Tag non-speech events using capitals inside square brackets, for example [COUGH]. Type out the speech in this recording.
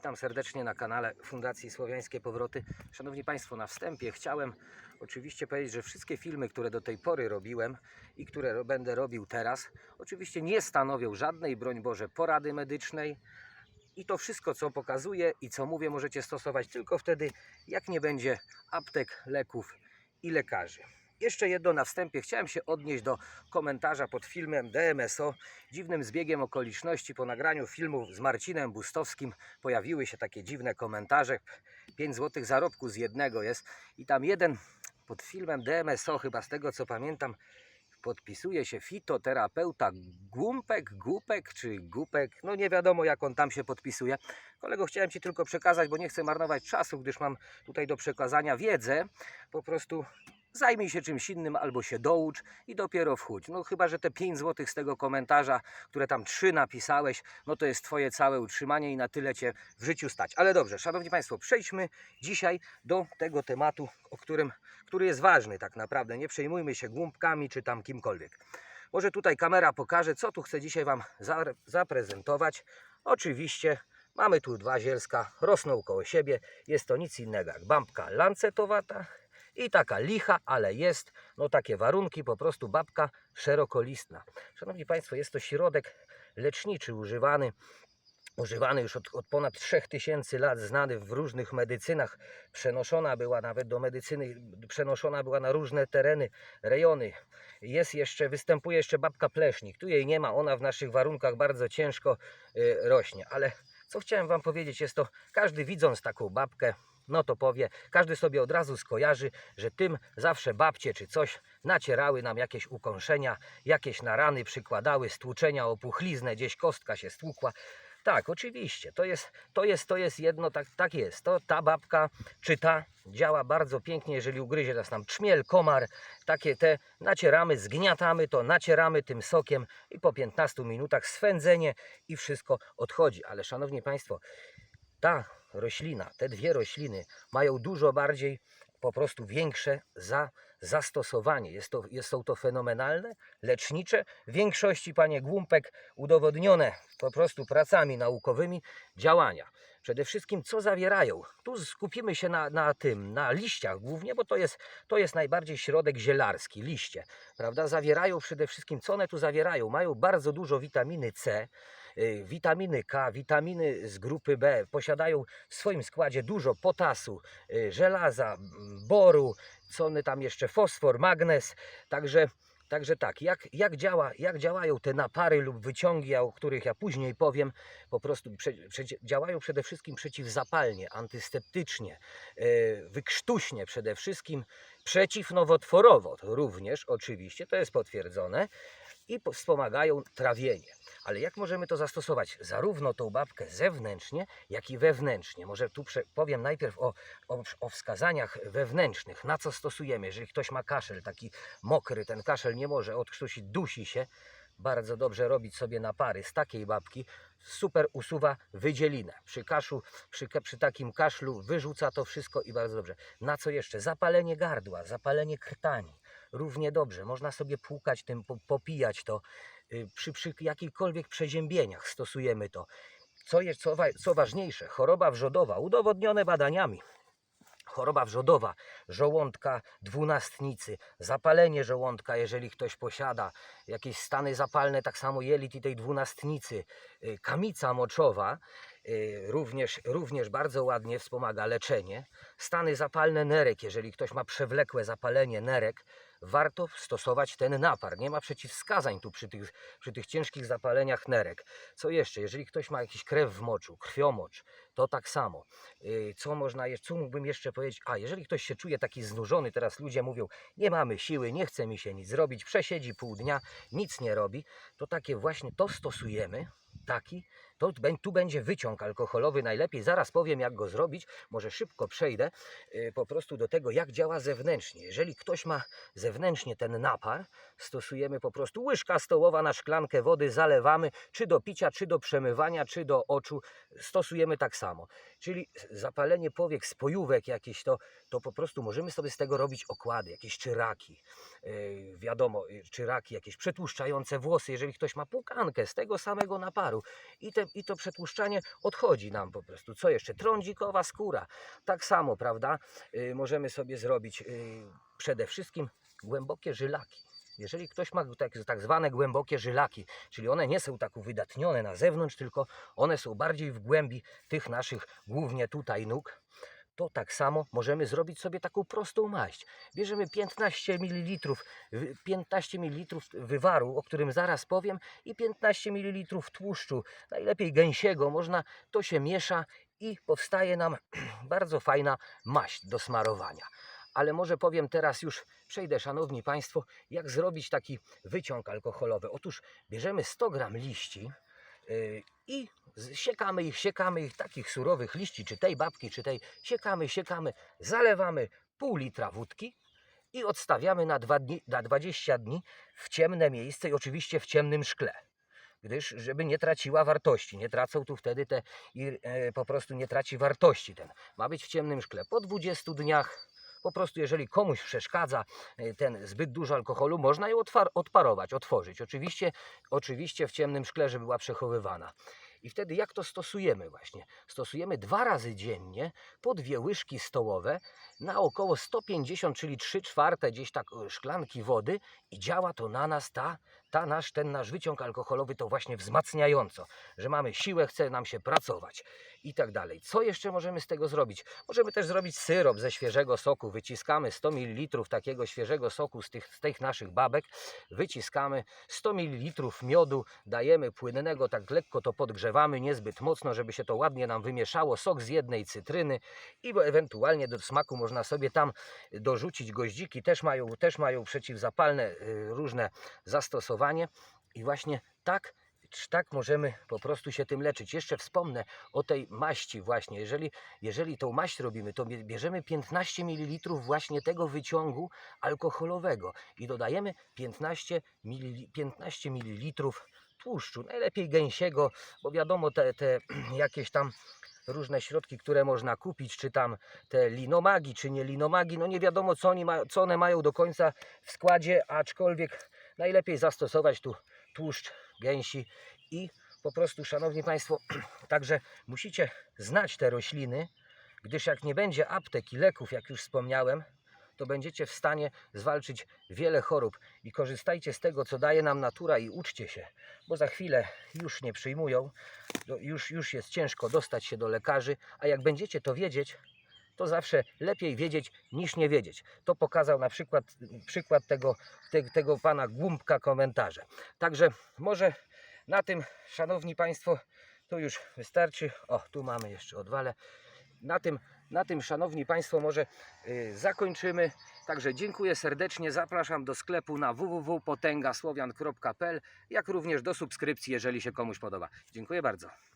Witam serdecznie na kanale Fundacji Słowiańskie Powroty. Szanowni Państwo, na wstępie chciałem oczywiście powiedzieć, że wszystkie filmy, które do tej pory robiłem i które będę robił teraz, oczywiście nie stanowią żadnej, broń Boże, porady medycznej. I to wszystko, co pokazuję i co mówię, możecie stosować tylko wtedy, jak nie będzie aptek, leków i lekarzy. Jeszcze jedno na wstępie. Chciałem się odnieść do komentarza pod filmem DMSO. Dziwnym zbiegiem okoliczności po nagraniu filmu z Marcinem Bustowskim pojawiły się takie dziwne komentarze. 5 zł zarobku z jednego jest. I tam jeden pod filmem DMSO, chyba z tego co pamiętam, podpisuje się fitoterapeuta Gumpek, Gupek czy Gupek. No nie wiadomo jak on tam się podpisuje. Kolego, chciałem Ci tylko przekazać, bo nie chcę marnować czasu, gdyż mam tutaj do przekazania wiedzę. Po prostu zajmij się czymś innym albo się doucz i dopiero wchódź. No chyba, że te 5 zł z tego komentarza, które tam 3 napisałeś, no to jest Twoje całe utrzymanie i na tyle Cię w życiu stać. Ale dobrze, Szanowni Państwo, przejdźmy dzisiaj do tego tematu, o którym, który jest ważny tak naprawdę. Nie przejmujmy się głupkami czy tam kimkolwiek. Może tutaj kamera pokaże, co tu chcę dzisiaj Wam za- zaprezentować. Oczywiście mamy tu dwa zielska, rosną koło siebie. Jest to nic innego jak bambka lancetowata i taka licha, ale jest, no takie warunki, po prostu babka szerokolistna. Szanowni Państwo, jest to środek leczniczy używany używany już od, od ponad 3000 lat, znany w różnych medycynach, przenoszona była nawet do medycyny, przenoszona była na różne tereny, rejony. Jest jeszcze, występuje jeszcze babka pleśnik, tu jej nie ma, ona w naszych warunkach bardzo ciężko y, rośnie, ale co chciałem Wam powiedzieć, jest to, każdy widząc taką babkę, no to powie, każdy sobie od razu skojarzy, że tym zawsze babcie czy coś nacierały nam jakieś ukąszenia, jakieś na rany przykładały, stłuczenia, opuchliznę, gdzieś kostka się stłukła. Tak, oczywiście, to jest, to jest, to jest jedno, tak, tak jest. To ta babka, czy ta działa bardzo pięknie, jeżeli ugryzie nas nam trzmiel, komar, takie te nacieramy, zgniatamy to, nacieramy tym sokiem i po 15 minutach swędzenie i wszystko odchodzi. Ale szanowni Państwo, ta roślina, te dwie rośliny mają dużo bardziej po prostu większe za, zastosowanie. Jest to, jest, są to fenomenalne, lecznicze, w większości, panie Głumpek, udowodnione po prostu pracami naukowymi działania. Przede wszystkim, co zawierają? Tu skupimy się na, na tym, na liściach głównie, bo to jest, to jest najbardziej środek zielarski, liście, prawda? Zawierają przede wszystkim, co one tu zawierają? Mają bardzo dużo witaminy C, witaminy K, witaminy z grupy B, posiadają w swoim składzie dużo potasu, y, żelaza, boru, co one tam jeszcze, fosfor, magnez, także Także tak, jak, jak, działa, jak działają te napary lub wyciągi, o których ja później powiem, po prostu prze, przecie- działają przede wszystkim przeciwzapalnie, antyseptycznie, yy, wykrztuśnie przede wszystkim, przeciwnowotworowo również oczywiście, to jest potwierdzone i po- wspomagają trawienie. Ale jak możemy to zastosować? Zarówno tą babkę zewnętrznie, jak i wewnętrznie. Może tu powiem najpierw o, o, o wskazaniach wewnętrznych, na co stosujemy. Jeżeli ktoś ma kaszel taki mokry, ten kaszel nie może odkrztusić, dusi się, bardzo dobrze robić sobie napary z takiej babki. Super usuwa wydzielinę. Przy kaszu, przy, przy takim kaszlu wyrzuca to wszystko i bardzo dobrze. Na co jeszcze? Zapalenie gardła, zapalenie krtani. Równie dobrze. Można sobie płukać tym, po- popijać to. Y, Przy, przy jakichkolwiek przeziębieniach stosujemy to. Co, jest, co, wa- co ważniejsze, choroba wrzodowa, udowodnione badaniami. Choroba wrzodowa, żołądka dwunastnicy, zapalenie żołądka, jeżeli ktoś posiada, jakieś stany zapalne, tak samo jelit i tej dwunastnicy, y, kamica moczowa, y, również, również bardzo ładnie wspomaga leczenie. Stany zapalne nerek, jeżeli ktoś ma przewlekłe zapalenie nerek, warto stosować ten napar. Nie ma przeciwwskazań tu przy tych, przy tych ciężkich zapaleniach nerek. Co jeszcze? Jeżeli ktoś ma jakiś krew w moczu, krwiomocz, to tak samo. Y, Co można jeszcze, co mógłbym jeszcze powiedzieć? A, jeżeli ktoś się czuje taki znużony, teraz ludzie mówią, nie mamy siły, nie chce mi się nic zrobić, przesiedzi pół dnia, nic nie robi, to takie właśnie to stosujemy, taki, to tu będzie wyciąg alkoholowy najlepiej, zaraz powiem jak go zrobić, może szybko przejdę y, po prostu do tego jak działa zewnętrznie. Jeżeli ktoś ma zewnętrznie ten napar, stosujemy po prostu łyżka stołowa na szklankę wody, zalewamy, czy do picia, czy do przemywania, czy do oczu, stosujemy tak samo. Czyli zapalenie powiek, spojówek jakieś, to, to po prostu możemy sobie z tego robić okłady, jakieś czyraki, yy, wiadomo, yy, czyraki, jakieś przetłuszczające włosy, jeżeli ktoś ma pukankę z tego samego naparu i te i to przetłuszczanie odchodzi nam po prostu. Co jeszcze? Trądzikowa skóra. Tak samo, prawda? Y, możemy sobie zrobić y, przede wszystkim głębokie żylaki. Jeżeli ktoś ma tak, tak zwane głębokie żylaki, czyli one nie są tak uwydatnione na zewnątrz, tylko one są bardziej w głębi tych naszych, głównie tutaj nóg, to tak samo możemy zrobić sobie taką prostą maść. Bierzemy 15 ml, wy- 15 ml wywaru, o którym zaraz powiem, i 15 ml tłuszczu, najlepiej gęsiego, można, to się miesza i powstaje nam [CLEARS THROAT] bardzo fajna maść do smarowania. Ale może powiem teraz już, przejdę szanowni Państwo, jak zrobić taki wyciąg alkoholowy. Otóż bierzemy 100 gram liści yy, i siekamy ich, siekamy ich, takich surowych liści, czy tej babki, czy tej, siekamy, siekamy, zalewamy pół litra wódki i odstawiamy na, dwa dni, na 20 dni w ciemne miejsce i oczywiście w ciemnym szkle. Gdyż, żeby nie traciła wartości, nie tracą tu wtedy te, i, e, po prostu nie traci wartości ten. Ma być w ciemnym szkle. Po 20 dniach po prostu jeżeli komuś przeszkadza e, ten zbyt dużo alkoholu, można ją odparować, otworzyć. Oczywiście, oczywiście w ciemnym szkle, żeby była przechowywana. I wtedy jak to stosujemy właśnie? Stosujemy dwa razy dziennie po dwie łyżki stołowe na około 150, czyli 3 czwarte gdzieś tak e, szklanki wody i działa to na nas ta, ta nasz, ten nasz wyciąg alkoholowy to właśnie wzmacniająco, że mamy siłę, chce nam się pracować i tak dalej. Co jeszcze możemy z tego zrobić? Możemy też zrobić syrop ze świeżego soku. Wyciskamy 100 ml takiego świeżego soku z tych, z tych naszych babek. Wyciskamy 100 ml miodu, dajemy płynnego, tak lekko to podgrzewamy, niezbyt mocno, żeby się to ładnie nam wymieszało. Sok z jednej cytryny i ewentualnie do smaku można sobie tam dorzucić goździki. Też mają, też mają przeciwzapalne y, różne zastosowanie. I właśnie tak tak możemy po prostu się tym leczyć. Jeszcze wspomnę o tej maści właśnie. Jeżeli, jeżeli tą maść robimy, to bie- bierzemy 15 ml właśnie tego wyciągu alkoholowego i dodajemy 15 ml, 15 ml tłuszczu, najlepiej gęsiego, bo wiadomo te, te [CLEARS THROAT] jakieś tam różne środki, które można kupić, czy tam te linomagi, czy nie linomagi, no nie wiadomo co, oni ma, co one mają do końca w składzie, aczkolwiek najlepiej zastosować tu tłuszcz gęsi i po prostu, szanowni Państwo, [CLEARS THROAT] także musicie znać te rośliny, gdyż jak nie będzie aptek i leków, jak już wspomniałem, to będziecie w stanie zwalczyć wiele chorób. I korzystajcie z tego, co daje nam natura i uczcie się, bo za chwilę już nie przyjmują, już, już jest ciężko dostać się do lekarzy, a jak będziecie to wiedzieć, to zawsze lepiej wiedzieć niż nie wiedzieć. To pokazał na przykład przykład tego, te, tego pana Głumbka komentarze. Także może na tym, szanowni państwo, to już wystarczy. O, tu mamy jeszcze odwalę. Na tym, na tym szanowni państwo, może y, zakończymy. Także dziękuję serdecznie. Zapraszam do sklepu na www.potęgasłowian.pl, jak również do subskrypcji, jeżeli się komuś podoba. Dziękuję bardzo.